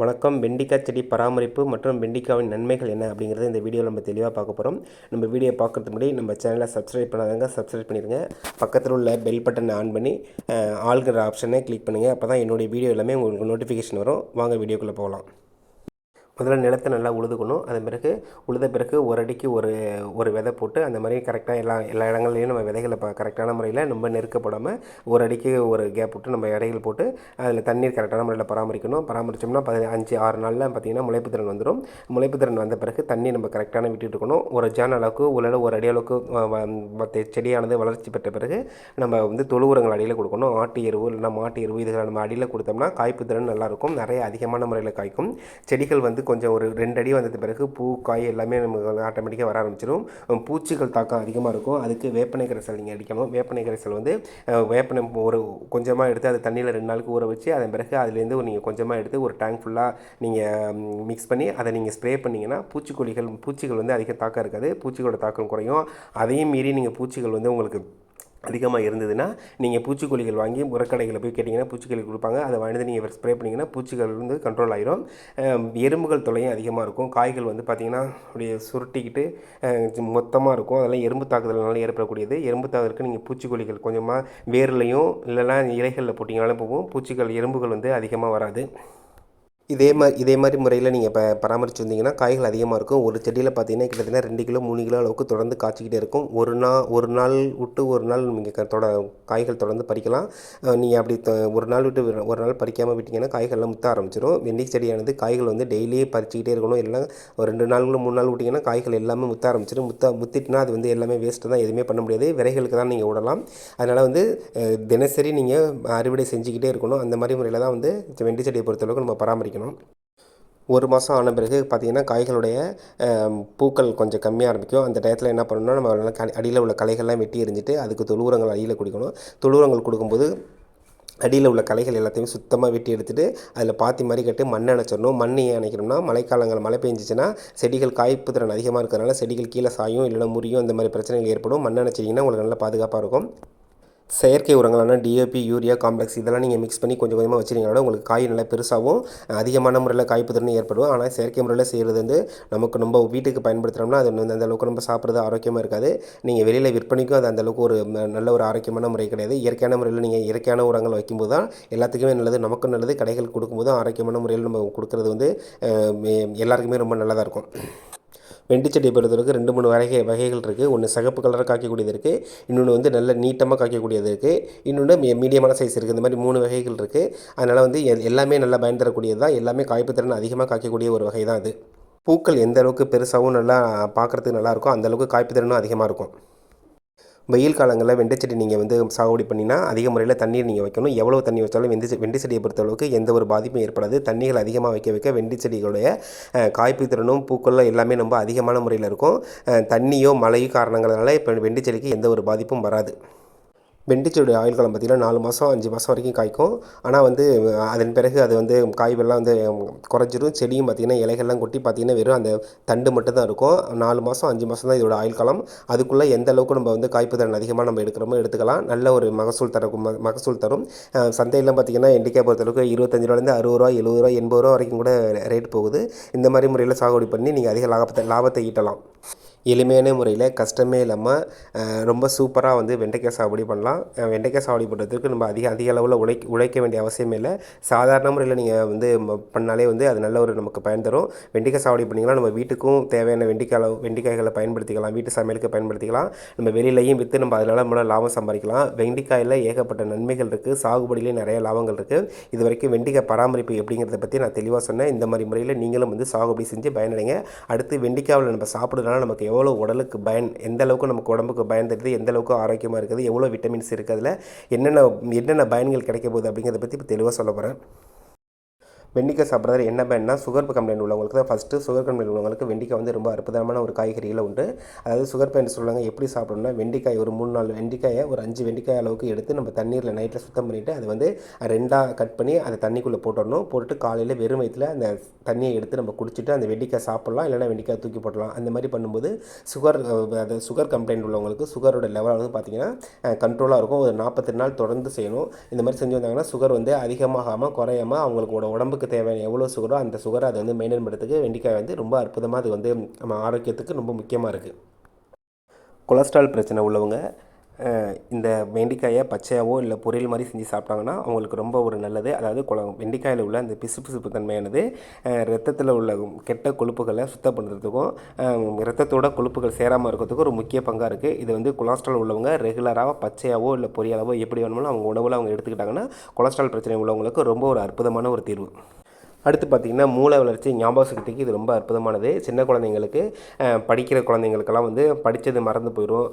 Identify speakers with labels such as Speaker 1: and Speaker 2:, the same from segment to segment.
Speaker 1: வணக்கம். வெண்டிக்காய் செடி பராமரிப்பு மற்றும் வெண்டிக்காவின் நன்மைகள் என்ன அப்படிங்கிறத இந்த வீடியோவில் நம்ம தெளிவாக பார்க்க போகிறோம் நம்ம வீடியோ பார்க்கறதுக்கு முன்னாடி நம்ம சேனலை சப்ஸ்கிரைப் பண்ணாதவங்க சப்ஸ்கிரைப் பண்ணிடுங்க. பக்கத்தில் உள்ள பெல் பட்டனை ஆன் பண்ணி அஹ், ஆளுங்கிற ஆப்ஷனை கிளிக் பண்ணுங்கள் அப்போ தான் என்னுடைய வீடியோ எல்லாமே உங்களுக்கு நோட்டிஃபிகேஷன் வரும். வாங்க வீடியோக்குள்ளே போகலாம். முதல்ல நிலத்தை நல்லா உழுதுக்கணும். அதன் பிறகு உழுத பிறகு ஒரு அடிக்கு ஒரு ஒரு விதை போட்டு அந்த மாதிரி கரெக்டாக எல்லா எல்லா இடங்கள்லையும் நம்ம விதைகளை இப்போ கரெக்டான முறையில் ரொம்ப நெருக்கப்படாமல் ஒரு அடிக்கு ஒரு கேப் விட்டு நம்ம இடைகள் போட்டு அதில் தண்ணீர் கரெக்டான முறையில் பராமரிக்கணும். பராமரித்தோம்னா பதி அஞ்சு ஆறு நாளில் பார்த்திங்கன்னா முளைப்பு திறன் வந்துடும் முளைப்பு திறன் வந்த பிறகு தண்ணி நம்ம கரெக்டான விட்டுட்டு இருக்கணும். ஒரு ஜான் அளவுக்கு உள்ள ஒரு அடி அளவுக்கு மற்ற செடியானது வளர்ச்சி பெற்ற பிறகு நம்ம வந்து தொழு உரங்கள் அடியில் கொடுக்கணும். ஆட்டு எருவு இல்லைன்னா மாட்டு எருவு இதுகளை நம்ம அடியில் கொடுத்தோம்னா காய்ப்பு திறன் நல்லாயிருக்கும் நிறைய அதிகமான முறையில் காய்க்கும். செடிகள் வந்து கொஞ்சம் ஒரு ரெண்டு அடி வந்தது பிறகு பூ காய் எல்லாமே நமக்கு ஆட்டோமேட்டிக்காக வர ஆரம்பிச்சிடும் பூச்சிகள் தாக்கம் அதிகமாக இருக்கும். அதுக்கு வேப்பனை கரைசல் நீங்கள் அடிக்கணும். வேப்பனை கரைசல் வந்து வேப்பனை ஒரு கொஞ்சமாக எடுத்து அதை தண்ணியில் ரெண்டு நாளுக்கு ஊற வச்சு அதன் பிறகு அதுலேருந்து நீங்கள் கொஞ்சமாக எடுத்து ஒரு டேங்க் ஃபுல்லாக நீங்கள் மிக்ஸ் பண்ணி அதை நீங்கள் ஸ்ப்ரே பண்ணிங்கன்னா பூச்சிக்கொல்லிகள் பூச்சிகள் வந்து அதிக தாக்கம் இருக்காது. பூச்சிகளோட தாக்கம் குறையும். அதையும் மீறி நீங்கள் பூச்சிகள் வந்து உங்களுக்கு அதிகமாக இருந்ததுன்னா நீங்கள் பூச்சிக்கொல்லிகள் வாங்கி உரக்கடைகளில் போய் கேட்டிங்கன்னா பூச்சிக்கொல்லி கொடுப்பாங்க. அதை வாங்கி நீங்கள் ஸ்ப்ரே பண்ணிங்கன்னா பூச்சிகள் வந்து கண்ட்ரோல் ஆயிரும். எறும்புகள் தொலையும் அதிகமாக இருக்கும். காய்கள் வந்து பார்த்திங்கன்னா அப்படியே சுருட்டிக்கிட்டு மொத்தமாக இருக்கும். அதெல்லாம் எறும்பு தாக்குதல்னால ஏற்படக்கூடியது. எறும்பு தாக்குதலுக்கு நீங்கள் பூச்சிக்கொல்லிகள் கொஞ்சமாக வேர்லையும் இல்லைன்னா இலைகளில் போட்டிங்கனாலும் போகும். பூச்சிகள் எறும்புகள் வந்து அதிகமாக வராது. இதே மாதிரி இதே மாதிரி முறையில் நீங்கள் இப்போ பராமரித்து வந்தீங்கன்னா காய்கள் அதிகமாக இருக்கும். ஒரு செடியில் பார்த்தீங்கன்னா கிட்டத்தட்ட ரெண்டு கிலோ மூணு கிலோ அளவுக்கு தொடர்ந்து காய்ச்சிக்கிட்டே இருக்கும். ஒரு நாள் ஒரு நாள் விட்டு ஒரு நாள் நீங்கள் தொட காய்கள் தொடர்ந்து பறிக்கலாம். நீங்கள் அப்படி ஒரு நாள் விட்டு ஒரு- ஒரு நாள் பறிக்காமல் விட்டிங்கன்னா காய்கள்லாம் முத்த ஆரம்பிச்சிடும் வெண்டி செடியானது காய்கள் வந்து டெய்லியே பறிச்சிக்கிட்டே இருக்கணும். எல்லாம் ஒரு ரெண்டு நாளுக்குள்ள மூணு நாள் விட்டிங்கன்னா காய்கள் எல்லாமே முத்த ஆரம்பிச்சிடும் முத்த முத்திட்டுனா அது வந்து எல்லாமே வேஸ்ட்டு தான். எதுவுமே பண்ண முடியாது. விதைகளுக்கு தான் நீங்கள் விடலாம். அதனால் வந்து தினசரி நீங்கள் அறுவடை செஞ்சுக்கிட்டே இருக்கணும். அந்த மாதிரி முறையில் தான் வந்து வெண்டி செடியை பொறுத்தளவுக்கு நம்ம பராமரிக்கணும். ஒரு மாதம் ஆன பிறகு பார்த்திங்கன்னா காய்களுடைய பூக்கள் கொஞ்சம் கம்மியாக ஆரம்பிக்கும். அந்த டயத்தில் என்ன பண்ணணும்னா நம்ம நல்லா க- அடியில் உள்ள களைகள்லாம் வெட்டி எரிஞ்சிட்டு அதுக்கு தொழு உரங்கள் அடியில் குடிக்கணும். தொழு உரங்கள் கொடுக்கும்போது அடியில் உள்ள களைகள் எல்லாத்தையும் சுத்தமாக வெட்டி எடுத்துட்டு அதில் பாத்தி மாதிரி கட்டி மண் அணைச்சிடணும். மண் ஏன் அணைக்கணும்னா மழைக்காலங்கள் மழை பெஞ்சிச்சுன்னா செடிகள் காய்ப்பு திறன் அதிகமாக இருக்கிறதுனால செடிகள் கீழே சாயும் இல்லைன்னா முறியும் அந்த மாதிரி பிரச்சனைகள் ஏற்படும். மண் அணைச்சிங்கன்னா உங்களுக்கு நல்லா பாதுகாப்பாக இருக்கும். செயற்கை உரங்களான டிஏபி யூரியா காம்ப்ளெக்ஸ் இதெல்லாம் நீங்கள் மிக்ஸ் பண்ணி கொஞ்சம் கொஞ்சமாக வச்சுருந்தீங்கன்னா உங்களுக்கு காய் நல்லா பெருசாகவும் அதிகமான முறையில் காய்ப்பு திறன் ஏற்படும். ஆனால் செயற்கை முறையில் செய்கிறது வந்து நமக்கு நம்ம வீட்டுக்கு பயன்படுத்துகிறோம்னா அது வந்து அந்தளவுக்கு நம்ம சாப்பிட்றது ஆரோக்கியமாக இருக்காது. நீங்கள் வெளியில் விற்பனைக்கும் அது அந்தளவுக்கு ஒரு நல்ல ஒரு ஆரோக்கியமான முறை கிடையாது. இயற்கையான முறையில் நீங்கள் இயற்கையான உரங்கள் வைக்கும்போது தான் எல்லாத்துக்குமே நல்லது நமக்கும் நல்லது. கடைகள் கொடுக்கும்போது ஆரோக்கியமான முறையில் நம்ம கொடுக்குறது வந்து எல்லாருக்குமே ரொம்ப நல்லதாக இருக்கும். வெண்டி செடியை பொறுத்தவரைக்கும் ரெண்டு மூணு வகை வகைகள் இருக்குது ஒன்று சிகப்பு கலராக காய்க்கக்கூடியது இருக்குது இன்னொன்று வந்து நல்ல நீட்டமாக காய்க்கக்கூடியது இருக்குது இன்னொன்று மீடியமான சைஸ் இருக்குது இந்த மாதிரி மூணு வகைகள் இருக்குது அதனால் வந்து எல்லாமே நல்லா பயன் தரக்கூடியது தான். எல்லாமே காய்ப்பு திறன் அதிகமாக காய்க்கக்கூடிய ஒரு வகை தான் அது. பூக்கள் எந்த அளவுக்கு பெருசாகவும் நல்லா பார்க்குறதுக்கு நல்லாயிருக்கும் அந்தளவுக்கு அந்த அளவுக்கு காய்ப்பு திறனும் அதிகமாக இருக்கும். வெயில் காலங்களில் வெண்டை செடி நீங்கள் வந்து சாகுபடி பண்ணினா அதிக முறையில் தண்ணீர் நீங்கள் வைக்கணும். எவ்வளோ தண்ணி வச்சாலும் வெந்தி செ- வெண்டி செடியை பொறுத்தளவுக்கு எந்த ஒரு பாதிப்பும் ஏற்படாது. தண்ணிகள் அதிகமாக வைக்க வைக்க வெண்டை செடிகளுடைய காய்ப்பு திறனும் பூக்களும் எல்லாமே ரொம்ப அதிகமான முறையில் இருக்கும். தண்ணியோ மழையோ காரணங்களால இப்போ வெண்டி செடிக்கு எந்த ஒரு பாதிப்பும் வராது. வெண்டிச்சோடைய ஆயுள் காலம் பார்த்திங்கன்னா நாலு மாதம் அஞ்சு மாதம் வரைக்கும் காய்க்கும். ஆனால் வந்து அதன் பிறகு அது வந்து காய்வெல்லாம் வந்து குறைஞ்சிரும். செடியும் பார்த்திங்கன்னா இலைகள்லாம் கொட்டி பார்த்திங்கன்னா வெறும் அந்த தண்டு மட்டும் தான் இருக்கும். நாலு மாதம் அஞ்சு மாதம் தான் இதோட ஆயுள் காலம். அதுக்குள்ளே எந்த அளவுக்கு நம்ம வந்து காய்ப்பு திறன் அதிகமாக நம்ம எடுக்கிறோமோ எடுத்துக்கலாம். நல்ல ஒரு மகசூல் தரும் மகசூல் தரும். சந்தையெல்லாம் பார்த்திங்கன்னா எண்டிக்காய் பொறுத்தளவுக்கு இருபத்தஞ்சு ரூபாலேருந்து அறுபது ரூபா எழுபது ரூபா எண்பது ரூபா வரைக்கும் கூட ரேட் போகுது. இந்த மாதிரி முறையில் சாகுபடி பண்ணி நீங்கள் அதிக லாபத்தை லாபத்தை ஈட்டலாம். எளிமையான முறையில் கஷ்டமே இல்லாமல் ரொம்ப சூப்பராக வந்து வெண்டைக்காய் சாகுபடி பண்ணலாம். வெண்டைக்காய் சாகுபடி பண்ணுறதுக்கு நம்ம அதிக அதிக அளவில் உழைக்க உழைக்க வேண்டிய அவசியமே இல்லை. சாதாரண முறையில் நீங்கள் வந்து பண்ணாலே வந்து அது நல்ல ஒரு நமக்கு பயன் தரும். வெண்டைக்காய் சாகுபடி பண்ணிங்கன்னா நம்ம வீட்டுக்கும் தேவையான வெண்டைக்காய் வெண்டைக்காய்களை பயன்படுத்திக்கலாம். வீட்டு சமையலுக்கு பயன்படுத்திக்கலாம். நம்ம வெளியிலையும் விற்று நம்ம அதனால் நம்மளால் லாபம் சம்பாதிக்கலாம். வெண்டைக்காயில் ஏகப்பட்ட நன்மைகள் இருக்குது சாகுபடியிலே நிறைய லாபங்கள் இருக்குது இது வரைக்கும் வெண்டைக்காய் பராமரிப்பு எப்படிங்கிறத பற்றி நான் தெளிவாக சொன்னேன். இந்த மாதிரி முறையில் நீங்களும் வந்து சாகுபடி செஞ்சு பயனடைங்க. அடுத்து வெண்டைக்காவில் நம்ம சாப்பிட்றதுனால நமக்கு எவ்வளோ உடலுக்கு பயன் எந்த அளவுக்கு நமக்கு உடம்புக்கு பயன் தருது எந்த அளவுக்கு ஆரோக்கியமாக இருக்குது எவ்வளோ விட்டமின்ஸ் இருக்குது அதில் என்னென்ன என்னென்ன பயன்கள் கிடைக்க போகுது அப்படிங்கிறத பற்றி இப்போ தெளிவாக சொல்ல போகிறேன் வெண்டிக்காய் சாப்பிட்றது என்ன பயன்னா சுகர் கம்ப்ளைண்ட் உள்ளவங்களுக்கு தான் ஃபஸ்ட்டு சுகர் கம்ப்ளைண்ட் உள்ளவங்களுக்கு வெண்டிக்காய் வந்து ரொம்ப அற்புதமான ஒரு காய்கறியில் உண்டு. அதாவது சுகர் பேண்ட் சொல்லுவாங்க எப்படி சாப்பிடணும்னா வெண்டைக்காய் ஒரு மூணு நாலு வெண்டிக்காயை ஒரு அஞ்சு வெண்டிக்காய் அளவுக்கு எடுத்து நம்ம தண்ணீரில் நைட்டில் சுத்தம் பண்ணிவிட்டு அது வந்து ரெண்டாக கட் பண்ணி அதை தண்ணிக்குள்ளே போட்டுடணும். போட்டுட்டு காலையில் வெறும் வயிற்றில் அந்த தண்ணியை எடுத்து நம்ம குடிச்சிட்டு அந்த வெண்டிக்காய் சாப்பிட்லாம். இல்லைனா வெண்டிக்காய் தூக்கி போடலாம் அந்த மாதிரி பண்ணும்போது சுகர் அது சுகர் கம்ப்ளைண்ட் உள்ளவங்களுக்கு சுகரோட லெவல் வந்து பார்த்திங்கன்னா கண்ட்ரோலாக இருக்கும். ஒரு நாற்பத்தெட்டு நாள் தொடர்ந்து செய்யணும். இந்த மாதிரி செஞ்சு வந்தாங்கன்னா சுகர் வந்து அதிகமாகாமல் குறையாமல் அவங்களுக்கு உடம்புக்கு உடம்புக்கு தேவையான எவ்வளோ சுகரோ அந்த சுகரை அதை வந்து மெயின்டைன் பண்ணுறதுக்கு வெண்டைக்காய் வந்து ரொம்ப அற்புதமாக அது வந்து நம்ம ஆரோக்கியத்துக்கு ரொம்ப முக்கியமாக இருக்குது கொலஸ்ட்ரால் பிரச்சனை உள்ளவங்க இந்த வெண்டைக்காயை பச்சையாவோ இல்லை பொரியல் மாதிரி செஞ்சு சாப்பிட்டாங்கன்னா அவங்களுக்கு ரொம்ப ஒரு நல்லது. அதாவது குழ வெண்டைக்காயில் உள்ள அந்த பிசுபிசுப்பு தன்மையானது ரத்தத்தில் உள்ள கெட்ட கொழுப்புகளை சுத்தம் பண்ணுறதுக்கும் ரத்தத்தோட கொழுப்புகள் சேராமல் இருக்கிறதுக்கும் ஒரு முக்கிய பங்காக இருக்குது இது வந்து கொலஸ்ட்ரால் உள்ளவங்க ரெகுலராக பச்சையாவோ இல்லை பொரியலாவோ எப்படி வேணுமோ அவங்க உணவில் அவங்க எடுத்துக்கிட்டாங்கன்னா கொலஸ்ட்ரால் பிரச்சனை உள்ளவங்களுக்கு ரொம்ப ஒரு அற்புதமான ஒரு தீர்வு. அடுத்து பார்த்திங்கன்னா மூளை வளர்ச்சி ஞாபக சக்திக்கு இது ரொம்ப அற்புதமானது. சின்ன குழந்தைங்களுக்கு படிக்கிற குழந்தைங்களுக்கெல்லாம் வந்து படித்தது மறந்து போயிடும்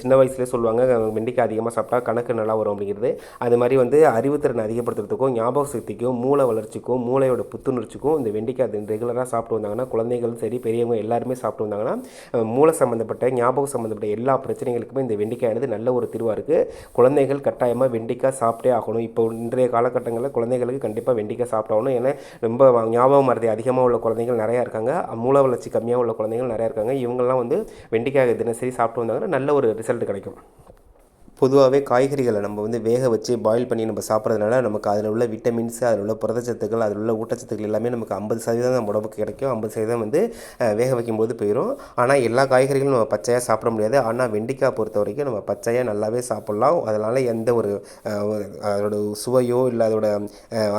Speaker 1: சின்ன வயசுலேயே சொல்லுவாங்க வெண்டைக்காய் அதிகமாக சாப்பிட்டா கணக்கு நல்லா வரும் அப்படிங்கிறது. அது மாதிரி வந்து அறிவுத்திறனை அதிகப்படுத்துறதுக்கும் ஞாபக சக்திக்கும் மூளை வளர்ச்சிக்கும் மூளையோட புத்துணர்ச்சிக்கும் இந்த வெண்டைக்காய் ரெகுலராக சாப்பிட்டு வந்தாங்கன்னா குழந்தைகளும் சரி பெரியவங்க எல்லாருமே சாப்பிட்டு வந்தாங்கன்னா மூளை சம்மந்தப்பட்ட ஞாபகம் சம்மந்தப்பட்ட எல்லா பிரச்சனைகளுக்குமே இந்த வெண்டைக்காயானது நல்ல ஒரு தீர்வாக இருக்குது குழந்தைகள் கட்டாயமாக வெண்டைக்காய் சாப்பிட்டே ஆகணும். இப்போ இன்றைய காலகட்டங்களில் குழந்தைகளுக்கு கண்டிப்பாக வெண்டைக்காய் சாப்பிட்டாகணும் ஏன்னா ரொம்ப ஞாபகம் மறதி அதிகமாக உள்ள குழந்தைகள் நிறையா இருக்காங்க. மூல வளர்ச்சி கம்மியாக உள்ள குழந்தைகள் நிறையா இருக்காங்க. இவங்கெல்லாம் வந்து வெண்டைக்காய் தினசரி சாப்பிட்டு வந்தாங்கன்னா நல்ல ஒரு ரிசல்ட் கிடைக்கும். பொதுவாகவே காய்கறிகளை நம்ம வந்து வேக வச்சு பாயில் பண்ணி நம்ம சாப்பிட்றதுனால நமக்கு அதில் உள்ள விட்டமின்ஸ் அதில் உள்ள புரதச்சத்துக்கள் அதில் உள்ள ஊட்டச்சத்துக்கள் எல்லாமே நமக்கு ஐம்பது சதவீதம் நம்ம உடம்புக்கு கிடைக்கும். ஐம்பது சதவீதம் வந்து வேக வைக்கும்போது போயிடும் ஆனால் எல்லா காய்கறிகளும் நம்ம பச்சையாக சாப்பிட முடியாது. ஆனால் வெண்டிக்காய் பொறுத்த வரைக்கும் நம்ம பச்சையாக நல்லாவே சாப்பிட்லாம். அதனால் எந்த ஒரு அதோட சுவையோ இல்லை அதோட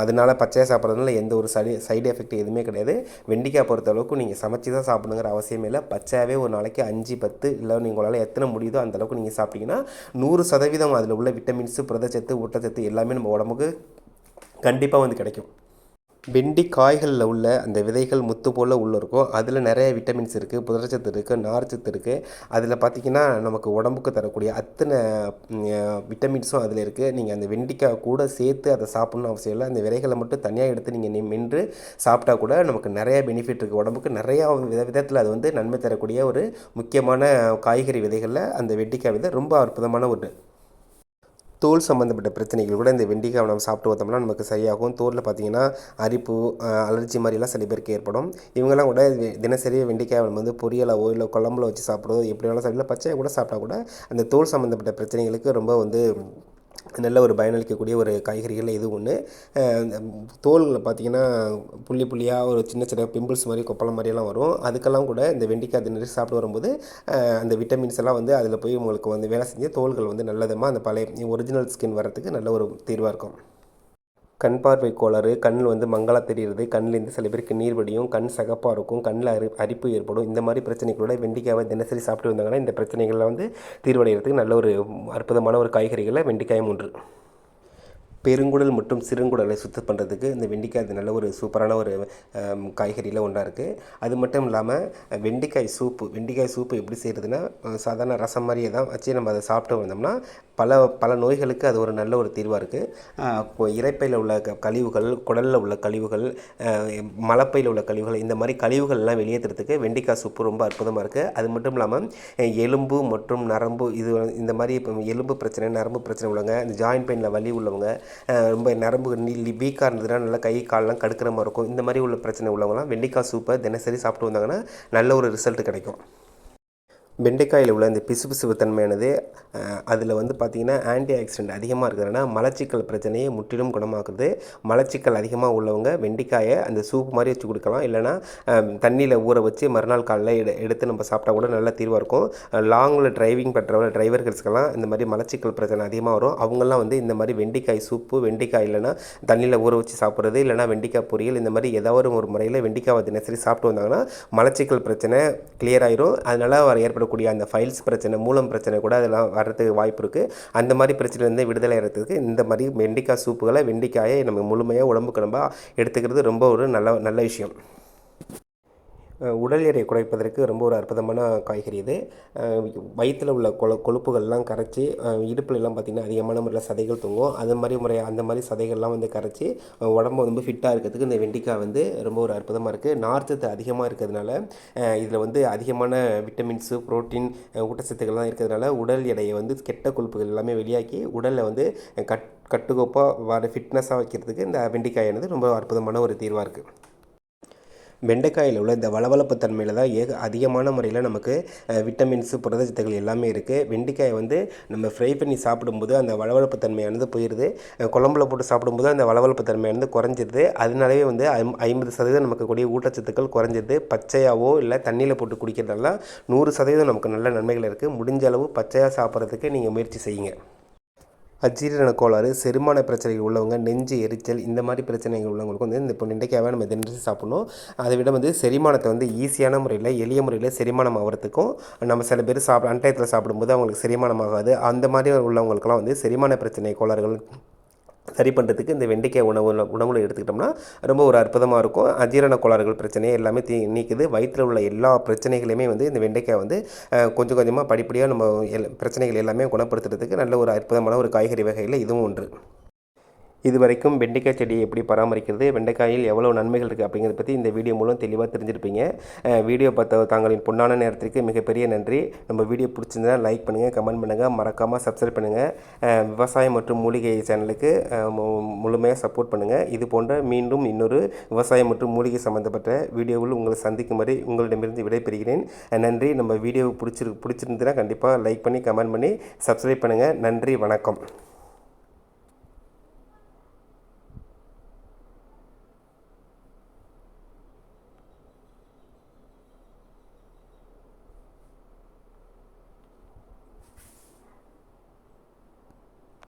Speaker 1: அதனால் அதனால பச்சையாக சாப்பிட்றதுனால எந்த ஒரு சைடு சைடு எஃபெக்ட் எதுவுமே கிடையாது. வெண்டிக்காய் பொறுத்த அளவுக்கு நீங்கள் சமைச்சு தான் சாப்பிடுங்கிற அவசியமே இல்லை. பச்சையாகவே ஒரு நாளைக்கு அஞ்சு பத்து இல்லை நீங்கள் உங்களால் எத்தனை முடியுதோ அந்தளவுக்கு நீங்கள் சாப்பிட்டீங்கன்னா நூறு சதவீதம் அதில் உள்ள விட்டமின்ஸு புரதச்சத்து ஊட்டச்சத்து எல்லாமே நம்ம உடம்புக்கு கண்டிப்பாக வந்து கிடைக்கும். வெண்டி காய்களில் உள்ள அந்த விதைகள் முத்து போல் உள்ள இருக்கும் அதில் நிறைய விட்டமின்ஸ் இருக்குது புதர்ச்சத்து இருக்குது நார்ச்சத்து இருக்குது அதில் பார்த்திங்கன்னா நமக்கு உடம்புக்கு தரக்கூடிய அத்தனை விட்டமின்ஸும் அதில் இருக்குது நீங்கள் அந்த வெண்டிக்காய் கூட சேர்த்து அதை சாப்பிட்ணும் அவசியம் இல்லை. அந்த விதைகளை மட்டும் தனியாக எடுத்து நீங்கள் மென்று சாப்பிட்டா கூட நமக்கு நிறைய பெனிஃபிட் இருக்குது உடம்புக்கு நிறையா வித விதத்தில் அது வந்து நன்மை தரக்கூடிய ஒரு முக்கியமான காய்கறி விதைகளில் அந்த வெண்டிக்காய் விதை ரொம்ப அற்புதமான ஒன்று தோல் சம்மந்தப்பட்ட பிரச்சனைகள் கூட இந்த வெண்டிக்காய் நம்ம சாப்பிட்டு வந்தோம்னா நமக்கு சரியாகும். தோலில் பார்த்தீங்கன்னா அரிப்பு அலர்ஜி மாதிரிலாம் சில பேருக்கு ஏற்படும். இவங்கெல்லாம் கூட தினசரி வெண்டிக்காய் நம்ம வந்து பொரியலாவோ இல்லை குழம்புல வச்சு சாப்பிட்றதோ எப்படி வேணாலும் சாப்பிடலாம் பச்சையாக கூட சாப்பிட்டா கூட அந்த தோல் சம்மந்தப்பட்ட பிரச்சனைகளுக்கு ரொம்ப வந்து நல்ல ஒரு பயனளிக்கக்கூடிய ஒரு காய்கறிகள் இது ஒன்று தோலில் பார்த்தீங்கன்னா புள்ளி புள்ளியாக ஒரு சின்ன சின்ன பிம்பிள்ஸ் மாதிரி கொப்பளம் மாதிரியெல்லாம் வரும். அதுக்கெல்லாம் கூட இந்த வெண்டிக்காய் தினசரி சாப்பிட்டு வரும்போது அந்த விட்டமின்ஸ் எல்லாம் வந்து அதில் போய் உங்களுக்கு வந்து வேலை செஞ்சு தோல்கள் வந்து நல்லதமாக அந்த பழைய ஒரிஜினல் ஸ்கின் வரத்துக்கு நல்ல ஒரு தீர்வாக இருக்கும். கண் பார்வை கோளாறு கண்ணில் வந்து மங்கலாக தெரியுறது கண்ணிலேருந்து சில பேருக்கு நீர் வடியும் கண் சகப்பாக இருக்கும் கண்ணில் அரி அரிப்பு ஏற்படும். இந்த மாதிரி பிரச்சனைகளோட வெண்டிக்காவை தினசரி சாப்பிட்டு வந்தாங்கன்னா இந்த பிரச்சனைகளில் வந்து தீர்வடைகிறதுக்கு நல்ல ஒரு அற்புதமான ஒரு காய்கறிகளை வெண்டிக்காயம் ஒன்று. பெருங்குடல் மற்றும் சிறுங்குடலை சுத்தம் பண்ணுறதுக்கு இந்த வெண்டைக்காய் அது நல்ல ஒரு சூப்பரான ஒரு காய்கறியில் ஒன்றா இருக்குது அது மட்டும் இல்லாமல் வெண்டைக்காய் சூப்பு வெண்டைக்காய் சூப்பு எப்படி செய்கிறதுனா சாதாரண ரசம் மாதிரியே தான் வச்சு நம்ம அதை சாப்பிட்டு வந்தோம்னா பல பல நோய்களுக்கு அது ஒரு நல்ல ஒரு தீர்வாக இருக்குது இறைப்பையில் உள்ள க- கழிவுகள் குடலில் உள்ள கழிவுகள் மலப்பையில் உள்ள கழிவுகள் இந்த மாதிரி கழிவுகள்லாம் வெளியேற்றுறதுக்கு வெண்டைக்காய் சூப்பு ரொம்ப அற்புதமாக இருக்குது அது மட்டும் இல்லாமல் எலும்பு மற்றும் நரம்பு இது இந்த மாதிரி இப்போ எலும்பு பிரச்சனை நரம்பு பிரச்சனை உள்ளவங்க இந்த ஜாயின்ட் பெயினில் வலி உள்ளவங்க ரொம்ப நரம்பு நீ வீக்காக இருந்ததுன்னா நல்லா கை கால்லாம் கடுக்கிற மாதிரி இருக்கும். இந்த மாதிரி உள்ள பிரச்சனை உள்ளவங்களாம் வெண்டைக்காய் சூப்பை தினசரி சாப்பிட்டு வந்தாங்கன்னா நல்ல ஒரு ரிசல்ட் கிடைக்கும். வெண்டைக்காயில் உள்ள இந்த பிசுபிசுப்பு தன்மையானது அதில் வந்து பார்த்திங்கன்னா ஆன்டி ஆக்சிடென்ட் அதிகமாக இருக்கிறதுனா மலச்சிக்கல் பிரச்சனையை முற்றிலும் குணமாக்குது. மலச்சிக்கல் அதிகமாக உள்ளவங்க வெண்டைக்காயை அந்த சூப் மாதிரி வச்சு கொடுக்கலாம். இல்லைனா தண்ணியில் ஊற வச்சு மறுநாள் காலைல எடு எடுத்து நம்ம சாப்பிட்டா கூட நல்ல தீர்வாக இருக்கும். லாங்கில் டிரைவிங் பண்ணுறவங்க டிரைவர்களுக்கெல்லாம் இந்த மாதிரி மலச்சிக்கல் பிரச்சனை அதிகமாக வரும். அவங்கெல்லாம் வந்து இந்த மாதிரி வெண்டைக்காய் சூப்பு வெண்டைக்காய் இல்லைனா தண்ணியில் ஊற வச்சு சாப்பிட்றது இல்லைனா வெண்டைக்காய் பொரியல் இந்த மாதிரி ஏதாவது ஒரு முறையில் வெண்டைக்காவை தினசரி சாப்பிட்டு வந்தாங்கன்னா மலச்சிக்கல் பிரச்சனை கிளியர் ஆயிரும். அதனால் வர ஏற்படக்கூடிய அந்த ஃபைல்ஸ் பிரச்சனை மூலம் பிரச்சனை கூட அதெல்லாம் வர்றதுக்கு வாய்ப்பு இருக்குது அந்த மாதிரி பிரச்சனைலேருந்து விடுதலை ஆகிறதுக்கு இந்த மாதிரி வெண்டைக்காய் சூப்புகளை வெண்டைக்காயை நம்ம முழுமையாக உடம்புக்கு நம்ம எடுத்துக்கிறது ரொம்ப ஒரு நல்ல நல்ல விஷயம். உடல் எடை குறைப்பதற்கு ரொம்ப ஒரு அற்புதமான காய்கறி இது. வயிற்றில் உள்ள கொழு கொழுப்புகள்லாம் கரைச்சி இடுப்புலலாம் பார்த்திங்கன்னா அதிகமான முறையில் சதைகள் தூங்கும். அது மாதிரி முறை அந்த மாதிரி சதைகள்லாம் வந்து கரைச்சி உடம்பு ரொம்ப ஃபிட்டாக இருக்கிறதுக்கு இந்த வெண்டிக்காய் வந்து ரொம்ப ஒரு அற்புதமாக இருக்குது நார்ச்சத்து அதிகமாக இருக்கிறதுனால இதில் வந்து அதிகமான விட்டமின்ஸு புரோட்டீன் ஊட்டச்சத்துக்கள்லாம் இருக்கிறதுனால உடல் எடையை வந்து கெட்ட கொழுப்புகள் எல்லாமே வெளியாக்கி உடலில் வந்து கட் கட்டுக்கோப்பாக வர ஃபிட்னஸாக வைக்கிறதுக்கு இந்த வெண்டிக்காயானது ரொம்ப அற்புதமான ஒரு தீர்வாக இருக்குது வெண்டைக்காயில் உள்ள இந்த வளவளப்பு தன்மையில் தான் ஏக அதிகமான முறையில் நமக்கு விட்டமின்ஸு புரதச்சத்துக்கள் எல்லாமே இருக்குது வெண்டைக்காயை வந்து நம்ம ஃப்ரை பண்ணி சாப்பிடும்போது அந்த வளவளப்பு தன்மையானது போயிடுது குழம்புல போட்டு சாப்பிடும்போது அந்த வளவளப்பு தன்மையானது குறைஞ்சிருது. அதனாலவே வந்து ஐம் ஐம்பது சதவீதம் நமக்கு கூடிய ஊட்டச்சத்துக்கள் குறைஞ்சிருது. பச்சையாவோ இல்லை தண்ணியில் போட்டு குடிக்கிறதெல்லாம் நூறு சதவீதம் நமக்கு நல்ல நன்மைகள் இருக்குது முடிஞ்ச அளவு பச்சையாக சாப்பிட்றதுக்கு நீங்கள் முயற்சி செய்யுங்க. அஜீரண கோளாறு செரிமான பிரச்சனைகள் உள்ளவங்க நெஞ்சு எரிச்சல் இந்த மாதிரி பிரச்சனைகள் உள்ளவங்களுக்கு வந்து இந்த இப்போ நெண்டைக்காவை நம்ம தினசரி சாப்பிடணும். அதை விட வந்து செரிமானத்தை வந்து ஈஸியான முறையில் எளிய முறையில் செரிமானம் ஆகிறதுக்கும் நம்ம சில பேர் சாப்பிட அன்டயத்தில் சாப்பிடும்போது அவங்களுக்கு செரிமானம் ஆகாது அந்த மாதிரி உள்ளவங்களுக்கெல்லாம் வந்து செரிமான பிரச்சனை கோளாறுகள் சரி பண்ணுறதுக்கு இந்த வெண்டைக்காய் உணவு உணவுல எடுத்துக்கிட்டோம்னா ரொம்ப ஒரு அற்புதமாக இருக்கும். அஜீரண கோளாறுகள் பிரச்சனையை எல்லாமே தீ நீக்குது. வயிற்றில் உள்ள எல்லா பிரச்சனைகளையுமே வந்து இந்த வெண்டைக்காய் வந்து கொஞ்சம் கொஞ்சமாக படிப்படியாக நம்ம எல் பிரச்சனைகள் எல்லாமே குணப்படுத்துறதுக்கு நல்ல ஒரு அற்புதமான ஒரு காய்கறி வகையில் இதுவும் ஒன்று. இது வரைக்கும் வெண்டைக்காய் செடியை எப்படி பராமரிக்கிறது வெண்டைக்காயில் எவ்வளோ நன்மைகள் இருக்குது அப்படிங்கிறத பற்றி இந்த வீடியோ மூலம் தெளிவாக தெரிஞ்சிருப்பீங்க. வீடியோ பார்த்த தாங்களின் பொன்னான நேரத்திற்கு மிகப்பெரிய நன்றி. நம்ம வீடியோ பிடிச்சிருந்தா லைக் பண்ணுங்கள் கமெண்ட் பண்ணுங்கள் மறக்காமல் சப்ஸ்கிரைப் பண்ணுங்கள் விவசாயம் மற்றும் மூலிகை சேனலுக்கு மு- முழுமையாக சப்போர்ட் பண்ணுங்கள் இது போன்ற மீண்டும் இன்னொரு விவசாயம் மற்றும் மூலிகை சம்மந்தப்பட்ட வீடியோவில் உங்களை சந்திக்கும் வரை உங்களிடமிருந்து விடைபெறுகிறேன். நன்றி. நம்ம வீடியோ பிடிச்சிரு பிடிச்சிருந்துன்னா கண்டிப்பாக லைக் பண்ணி கமெண்ட் பண்ணி சப்ஸ்கிரைப் பண்ணுங்கள் நன்றி. வணக்கம்.